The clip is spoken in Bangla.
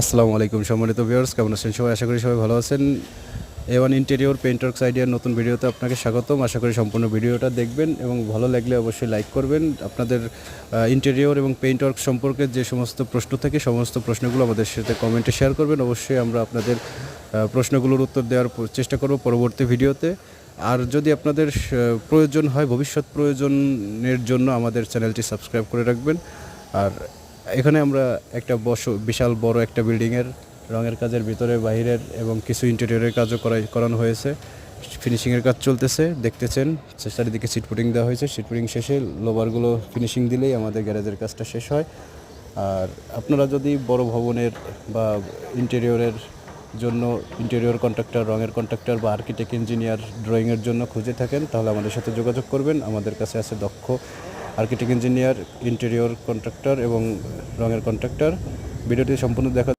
আসসালামু আলাইকুম সম্মানিত ভিউয়ার্স কেমন আছেন সবাই? আশা করি সবাই ভালো আছেন। এ ওয়ান ইন্টেরিয়র পেইন্টার্স আইডিয়ার নতুন ভিডিওতে আপনাকে স্বাগতম। আশা করি সম্পূর্ণ ভিডিওটা দেখবেন এবং ভালো লাগলে অবশ্যই লাইক করবেন। আপনাদের ইন্টেরিয়র এবং পেইন্ট ওয়ার্ক সম্পর্কে যে সমস্ত প্রশ্ন থাকে, সমস্ত প্রশ্নগুলো আমাদের সাথে কমেন্টে শেয়ার করবেন। অবশ্যই আমরা আপনাদের প্রশ্নগুলোর উত্তর দেওয়ার চেষ্টা করব পরবর্তী ভিডিওতে। আর যদি আপনাদের প্রয়োজন হয়, ভবিষ্যৎ প্রয়োজনের জন্য আমাদের চ্যানেলটি সাবস্ক্রাইব করে রাখবেন। আর এখানে আমরা একটা বস, বিশাল বড় একটা বিল্ডিংয়ের রঙের কাজের ভিতরে বাইরের এবং কিছু ইন্টেরিয়রের কাজও করাই, করানো হয়েছে। ফিনিশিংয়ের কাজ চলতেছে, দেখতেছেন। চারিদিকে সিট পুটিং দেওয়া হয়েছে। সিট পুটিং শেষে লোবারগুলো ফিনিশিং দিলেই আমাদের গ্যারেজের কাজটা শেষ হয়। আর আপনারা যদি বড় ভবনের বা ইন্টেরিয়রের জন্য ইন্টেরিয়র কন্ট্রাক্টর রঙের কন্ট্রাক্টর বা আর্কিটেক্ট ইঞ্জিনিয়ার ড্রয়িংয়ের জন্য খুঁজে থাকেন, তাহলে আমাদের সাথে যোগাযোগ করবেন। আমাদের কাছে আছে দক্ষ আর্কিটেক্ট ইঞ্জিনিয়ার ইন্টেরিয়র কন্ট্রাক্টর এবং রঙের কন্ট্রাক্টর ভিডিওটি সম্পূর্ণ দেখার